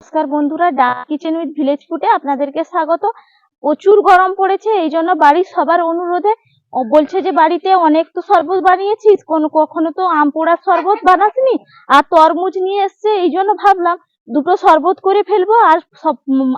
নমস্কার বন্ধুরা ডা কিচেন উইথ ভিলেজ ফুটে আপনাদেরকে স্বাগত। প্রচুর গরম পড়েছে, এই জন্য বাড়ির সবার অনুরোধে বলছে যে বাড়িতে অনেক তো শরবত বানিয়েছিস কোনো, কখনো তো আম পোড়ার শরবত বানাসনি, আর তরমুজ নিয়ে এসছে, এই জন্য ভাবলাম দুটো শরবত করে ফেলব, আর সব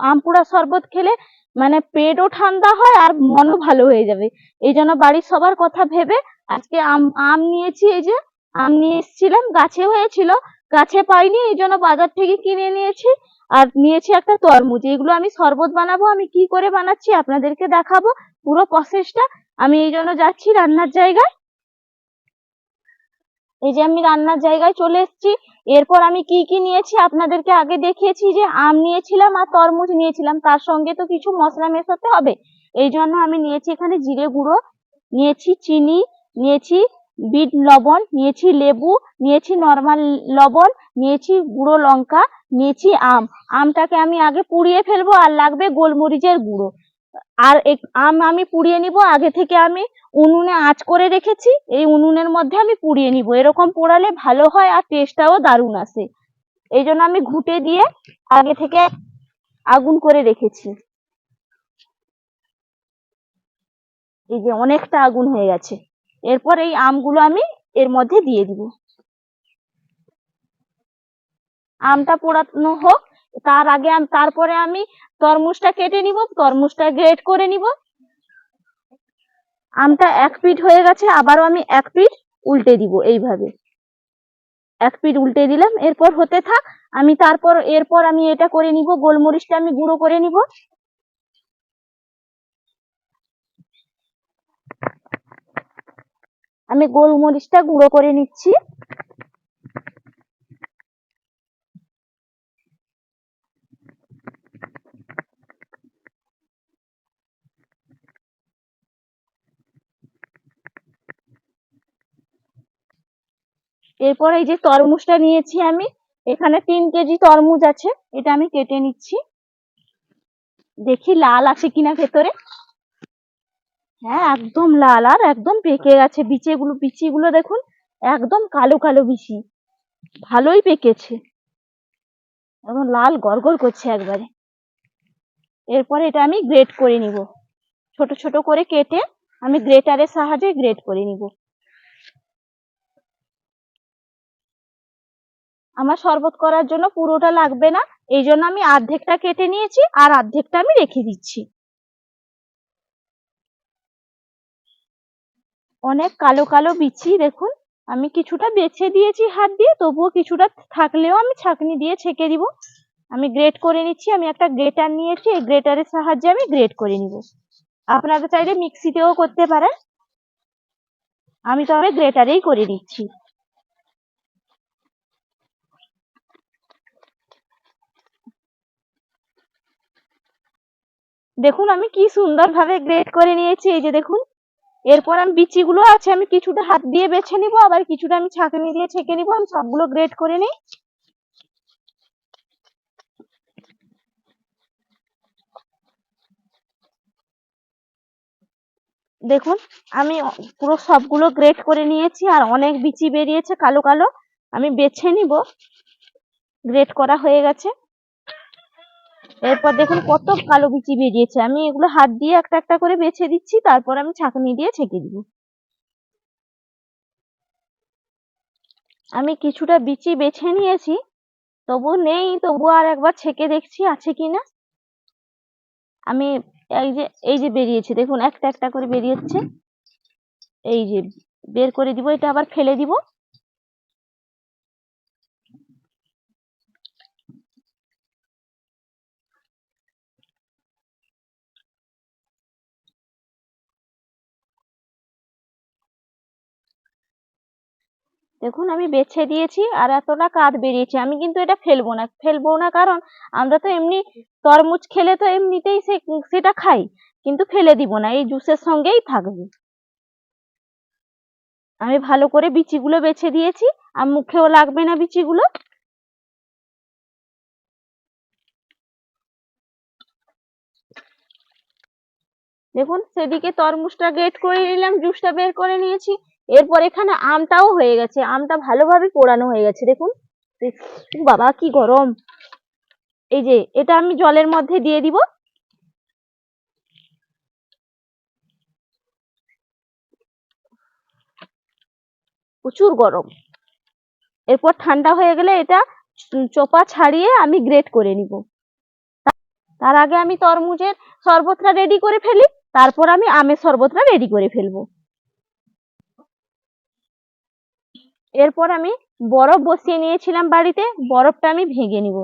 আম পোড়ার শরবত খেলে মানে পেটও ঠান্ডা হয়, আর মনও ভালো হয়ে যাবে। এই জন্য বাড়ির সবার কথা ভেবে আজকে আম আম নিয়েছি, এই যে আম এসেছিলাম গাছে হয়েছিল। গাছে পাইনি, এই জন্য বাজার থেকে কিনে নিয়েছি। আর নিয়েছি একটা তরমুজ। এগুলো আমি শরবত বানাবো, আমি কি করে বানাচ্ছি আপনাদেরকে দেখাবো পুরো প্রসেসটা আমি এই জন্য যাচ্ছি রান্নার জায়গায়। এই যে আমি রান্নার জায়গায় চলে এসেছি। এরপর আমি কি কি নিয়েছি আপনাদেরকে আগে দেখিয়েছি যে আম নিয়েছিলাম আর তরমুজ নিয়েছিলাম। তার সঙ্গে তো কিছু মশলা মেশাতে হবে। এই জন্য আমি নিয়েছি এখানে জিরে গুঁড়ো, নিয়েছি চিনি, নিয়েছি বিট লবণ, নিয়েছি লেবু, নিয়েছি নর্মাল লবণ, নিয়েছি গুঁড়ো লঙ্কা, নিয়েছি আম। আমটাকে আমি আগে পুড়িয়ে ফেলব আর লাগবে গোলমরিচের গুঁড়ো। আর আম আমি পুড়িয়ে নিব, আগে থেকে আমি উনুনে আঁচ করে রেখেছি, এই উনুনের মধ্যে আমি পুড়িয়ে নিব। এরকম পোড়ালে ভালো হয় আর টেস্টটাও দারুণ আসে। এই জন্য আমি ঘুঁটে দিয়ে আগে থেকে আগুন করে রেখেছি। এই যে অনেকটা আগুন হয়ে গেছে। এরপর এই আমগুলো আমি এর মধ্যে দিয়ে দিব। আমটা পোড়ানো হোক, তার আগে তারপরে আমি তরমুজটা কেটে নিব, তরমুজটা গ্রেট করে নিব। আমটা এক পিঠ হয়ে গেছে, আবারও আমি এক পিঠ উল্টে দিব এইভাবে। এক পিঠ উল্টে দিলাম, এরপর হতে থাক, আমি তারপর, এরপর আমি এটা করে নিব, গোলমরিচটা আমি গুঁড়ো করে নিব। আমি গোলমরিচটা গুঁড়ো করে নিচ্ছি। এরপর এই যে তরমুজটা নিয়েছি আমি, এখানে তিন কেজি তরমুজ আছে, এটা আমি কেটে নিচ্ছি। দেখি লাল আছে কিনা ভেতরে। হ্যাঁ একদম লাল আর একদম পেকে গেছে। বিচিগুলো বিচিগুলো দেখুন, একদম কালো কালো বিচি। ভালোই পেকেছে। এবং লাল গড়গড় করছে একবারে। এরপরে এটা আমি গ্রেট করে নিব। ছোট ছোট করে কেটে আমি গ্রেটারের সাহায্যে গ্রেট করে নিব। আমার শরবত করার জন্য পুরোটা লাগবে না। এই জন্য আমি অর্ধেকটা কেটে নিয়েছি আর অর্ধেকটা আমি রেখে দিচ্ছি। অনেক কালো কালো বিচি, দেখুন। আমি কিছুটা বেছে দিয়েছি হাত দিয়ে, তবুও কিছুটা থাকলেও আমি ছাঁকনি দিয়ে ছেঁকে দিব। আমি গ্রেট করে নিচ্ছি, আমি একটা গ্রেটার নিয়েছি, এই গ্রেটারের সাহায্যে আমি গ্রেট করে নিব। আপনারা চাইলে মিক্সিতেও করতে পারেন। আমি তবে গ্রেটারেই করে নিচ্ছি দেখুন, আমি কি সুন্দরভাবে গ্রেট করে নিয়েছি, এই যে দেখুন। এরপর আমি বিচিগুলো আছে, আমি কিছুটা হাত দিয়ে বেছে নিব, আবার কিছুটা আমি ছাঁকনি দিয়ে ছেঁকে নিব, আমি সবগুলো গ্রেট করে নিই। দেখুন, আমি পুরো সবগুলো গ্রেট করে নিয়েছি, আর অনেক বিচি বেরিয়েছে, কালো কালো। আমি বেছে নিব, গ্রেট করা হয়ে গেছে। এরপর দেখুন কত কালো বিচি বেরিয়েছে। আমি এগুলো হাত দিয়ে একটা একটা করে বেছে দিচ্ছি, তারপর আমি ছাঁকনি দিয়ে ছেঁকে দিব। আমি কিছুটা বিচি বেছে নিয়েছি তবু নেই তবু আর একবার ছেঁকে দেখছি আছে কি না। আমি এই যে এই যে বেরিয়েছে, দেখুন একটা একটা করে বেরিয়েছে। এই যে, বের করে দিব, এটা আবার ফেলে দিব। দেখুন, আমি বেছে দিয়েছি আর এতটা কাঠ বেরিয়েছে। আমি কিন্তু এটা ফেলব না। ফেলব না কারণ আমরা তো এমনি তরমুজ খেলে তো এমনিতেই সে, সেটা খাই। কিন্তু ফেলে দিব না, এই জুসের সঙ্গেই থাকবে। আমি ভালো করে বিচিগুলো বেছে দিয়েছি। আর মুখেও লাগবে না বিচিগুলো। দেখুন, সেদিকে তরমুজটা গ্রেট করে নিলাম, জুসটা বের করে নিয়েছি। এরপর এখানে আমটাও হয়ে গেছে, আমটা ভালোভাবে পোড়ানো হয়ে গেছে, দেখুন। বাবা, কি গরম। এই যে, এটা আমি জলের মধ্যে দিয়ে দিব। প্রচুর গরম। এরপর ঠান্ডা হয়ে গেলে এটা চোপা ছাড়িয়ে আমি গ্রেট করে নিব। তার আগে আমি তরমুজের শরবতটা রেডি করে ফেলি, তারপর আমি আমের শরবতটা রেডি করে ফেলব। এরপর আমি বরফ বসিয়ে নিয়েছিলাম বাড়িতে, বরফটা আমি ভেঙে নিব।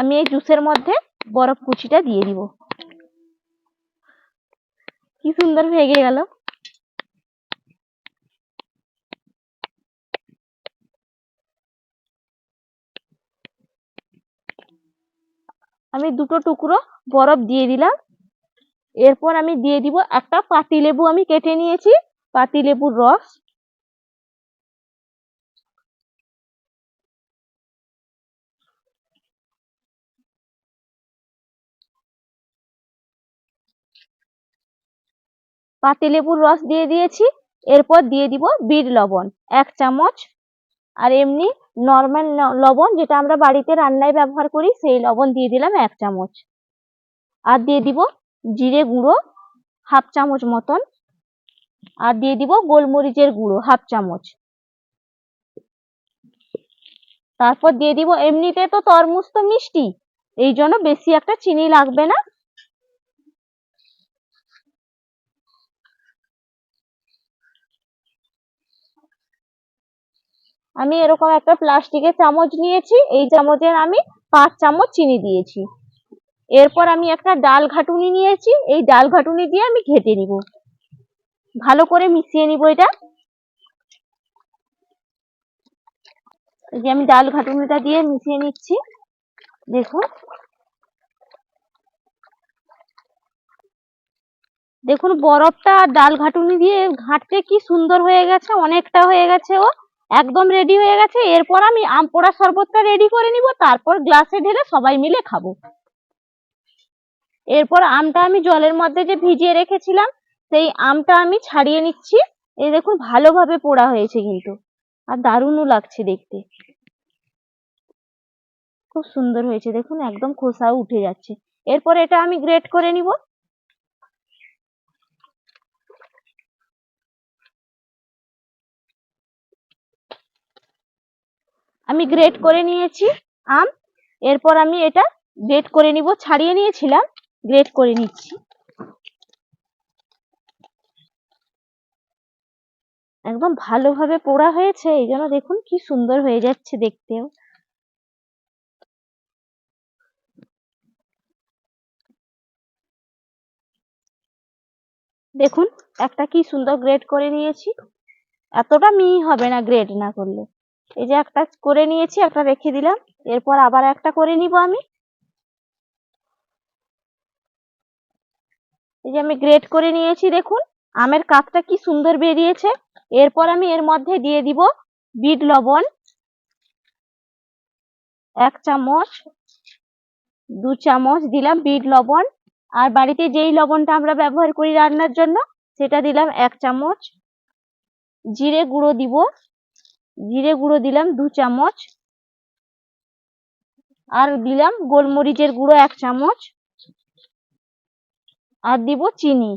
আমি এই জুসের মধ্যে বরফ কুচিটা দিয়ে দিব। কি সুন্দর ভেঙে গেল। আমি দুটো টুকরো বরফ দিয়ে দিলাম। এরপর আমি দিয়ে দিব একটা পাতিলেবু আমি কেটে নিয়েছি, পাতিলেবুর রস। পাতিলেবুর রস দিয়ে দিয়েছি। এরপর দিয়ে দিব বিট লবণ, এক চামচ। আর এমনি নর্মাল লবণ যেটা আমরা বাড়িতে রান্নায় ব্যবহার করি, সেই লবণ দিয়ে দিলাম এক চামচ। আর দিয়ে দিব জিরে গুঁড়ো, হাফ চামচ মতন। আর দিয়ে দিব গোলমরিচের গুঁড়ো, হাফ চামচ। তারপর দিয়ে দিব, এমনিতে তো তরমুজ তো মিষ্টি, এই জন্য বেশি একটা চিনি লাগবে না। আমি এরকম একটা প্লাস্টিকের চামচ নিয়েছি, এই চামচের আমি পাঁচ চামচ চিনি দিয়েছি। এরপর আমি একটা ডাল ঘাটুনি নিয়েছি, এই ডাল ঘাটুনি দিয়ে আমি ঘেটে নিব। ভালো করে মিশিয়ে নিব এটা। যে আমি ডাল ঘাটুনিটা দিয়ে মিশিয়ে নিচ্ছি, দেখুন। দেখুন, বরফটা ডাল ঘাটুনি দিয়ে ঘাঁটতে কি সুন্দর হয়ে গেছে, অনেকটা হয়ে গেছে ও। একদম রেডি হয়ে গেছে। এরপর আমি আম পোড়া শরবতটা রেডি করে নিব, তারপর গ্লাসে ঢেলে সবাই মিলে খাব। এরপর আমটা আমি জলের মধ্যে যে ভিজিয়ে রেখেছিলাম, সেই আমটা আমি ছাড়িয়ে নিচ্ছি। এই দেখুন, ভালোভাবে পোড়া হয়েছে কিন্তু। আর দারুণও লাগছে দেখতে। খুব সুন্দর হয়েছে। দেখুন, একদম খোসাও উঠে যাচ্ছে। এরপর এটা আমি গ্রেট করে নিব। আমি গ্রেট করে নিয়েছি, আম। এরপর আমি এটা গ্রেট করে নিব, ছাড়িয়ে নিয়েছিলাম গ্রেট করে নিচ্ছি। একদম ভালোভাবে পোড়া হয়েছে, এই জন্য দেখুন কি সুন্দর হয়ে যাচ্ছে দেখতেও। দেখুন, একটা কি সুন্দর গ্রেড করে নিয়েছি। এতটা মিহি হবে না গ্রেড না করলে। এই যে একটা করে নিয়েছি, একটা রেখে দিলাম। এরপর আবার একটা করে নিব আমি। এই যে আমি গ্রেড করে নিয়েছি, দেখুন। আমের কাকটা কি সুন্দর বেরিয়েছে। এরপর আমি এর মধ্যে দিয়ে দিব বিট লবণ, এক চামচ, দু চামচ দিলাম বিট লবণ। আর বাড়িতে যেই লবণটা আমরা ব্যবহার করি রান্নার জন্য, সেটা দিলাম এক চামচ জিরে গুঁড়ো দিব। জিরে গুঁড়ো দিলাম দু চামচ। আর দিলাম গোলমরিচের গুঁড়ো এক চামচ। আর দিব চিনি।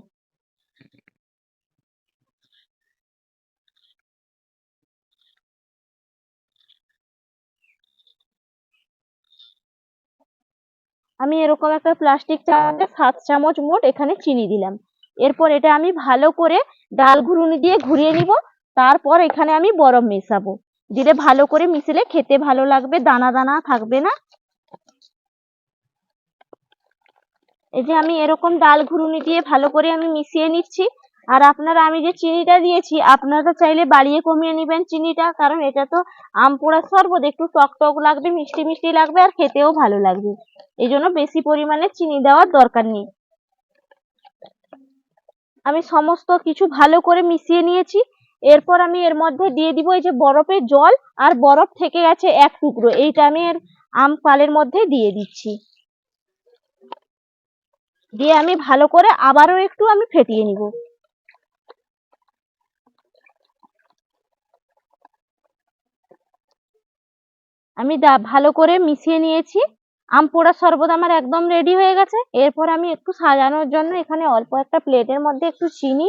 আমি এরকম একটা প্লাস্টিক চামচে সাত চামচ মোট এখানে চিনি দিলাম। এরপর এটা আমি ভালো করে ডাল ঘুরুনি দিয়ে ঘুরিয়ে নিব। তারপর এখানে আমি বরফ মেশাবো। দিলে ভালো করে মিশিলে খেতে ভালো লাগবে, দানা দানা থাকবে না। এই যে আমি এরকম ডাল ঘুরুনি দিয়ে ভালো করে আমি মিশিয়ে নিচ্ছি। আর আপনারা, আমি যে চিনিটা দিয়েছি, আপনারা চাইলে বাড়িয়ে কমিয়ে নেবেন চিনিটা, কারণ এটা তো আম পোড়ার শরবত, একটু টক টক লাগবে, মিষ্টি মিষ্টি লাগবে আর খেতেও ভালো লাগবে। এই জন্য বেশি পরিমাণে চিনি দেওয়ার দরকার নেই। আমি সমস্ত কিছু ভালো করে মিশিয়ে নিয়েছি। এরপর আমি এর মধ্যে দিয়ে দিব এই যে বরফের জল, আর বরফ থেকে গেছে এক টুকরো। এইটা আমি এর আম পালের মধ্যে দিয়ে দিচ্ছি। দিয়ে আমি ভালো করে আবারও একটু আমি ফেটিয়ে নিব। আমি ভালো করে মিশিয়ে নিয়েছি। আম পোড়া শরবত আমার একদম রেডি হয়ে গেছে। এরপর আমি একটু সাজানোর জন্য এখানে অল্প একটা প্লেটের মধ্যে একটু চিনি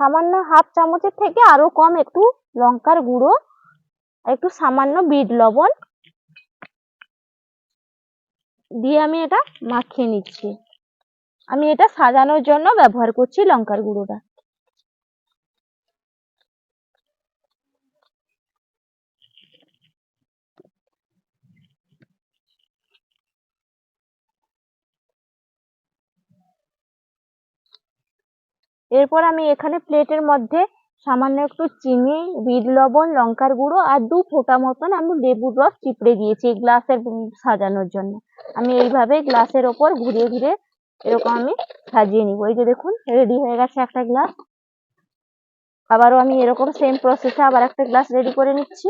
সামান্য হাফ চামচের থেকে আরও কম একটু লঙ্কার গুঁড়ো, একটু সামান্য বিট লবণ দিয়ে আমি এটা মাখিয়ে নিচ্ছি। আমি এটা সাজানোর জন্য ব্যবহার করছি লঙ্কার গুঁড়োটা। এরপর আমি এখানে প্লেটের মধ্যে সামান্য একটু চিনি, বিট লবণ, লঙ্কার গুঁড়ো আর দু ফোঁটা মতন আমি লেবুর রস চিপড়ে দিয়েছি এই গ্লাসের সাজানোর জন্য। আমি এইভাবে গ্লাসের ওপর ঘুরিয়ে ঘুরিয়ে এরকম আমি সাজিয়ে নিব। এই যে দেখুন রেডি হয়ে গেছে একটা গ্লাস আবারও আমি এরকম সেম প্রসেসে আবার একটা গ্লাস রেডি করে নিচ্ছি।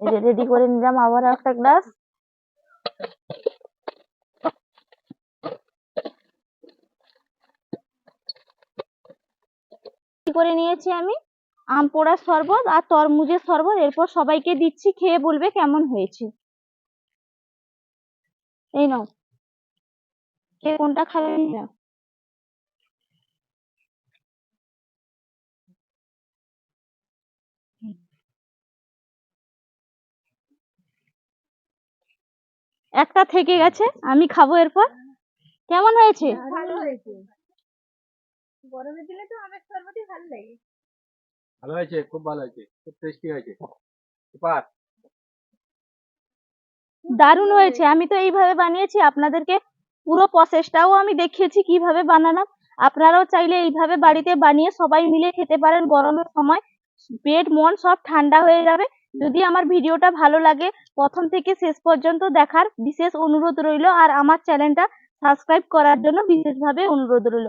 এই যে রেডি করে নিলাম আবার একটা গ্লাস করে নিয়েছি আমি। আম পোড়ার শরবত আর তরমুজের শরবত, এরপর সবাইকে দিচ্ছি, খেয়ে বলবে কেমন হয়েছে। এই নাও। কে কোনটা খাবে নিয়ে নাও। একটা থেকে গেছে, আমি খাব এরপর। কেমন হয়েছে। গরমের দিনে তো আমের শরবতই ভালো লাগে। ভালো হয়েছে? খুব ভালো হয়েছে। খুব টেস্টি হয়েছে। সুপার। দারুণ হয়েছে। আমি তো এইভাবে বানিয়েছি। আপনাদেরকে পুরো প্রসেসটাও আমি দেখিয়েছি কীভাবে বানালাম। আপনারাও চাইলে এইভাবে বাড়িতে বানিয়ে সবাই মিলে খেতে পারেন গরমের সময়। পেট মন সব ঠান্ডা হয়ে যাবে। যদি আমার ভিডিওটা ভালো লাগে প্রথম থেকে শেষ পর্যন্ত দেখার বিশেষ অনুরোধ রইল। আর আমার চ্যানেলটা সাবস্ক্রাইব করার জন্য বিশেষভাবে অনুরোধ রইল।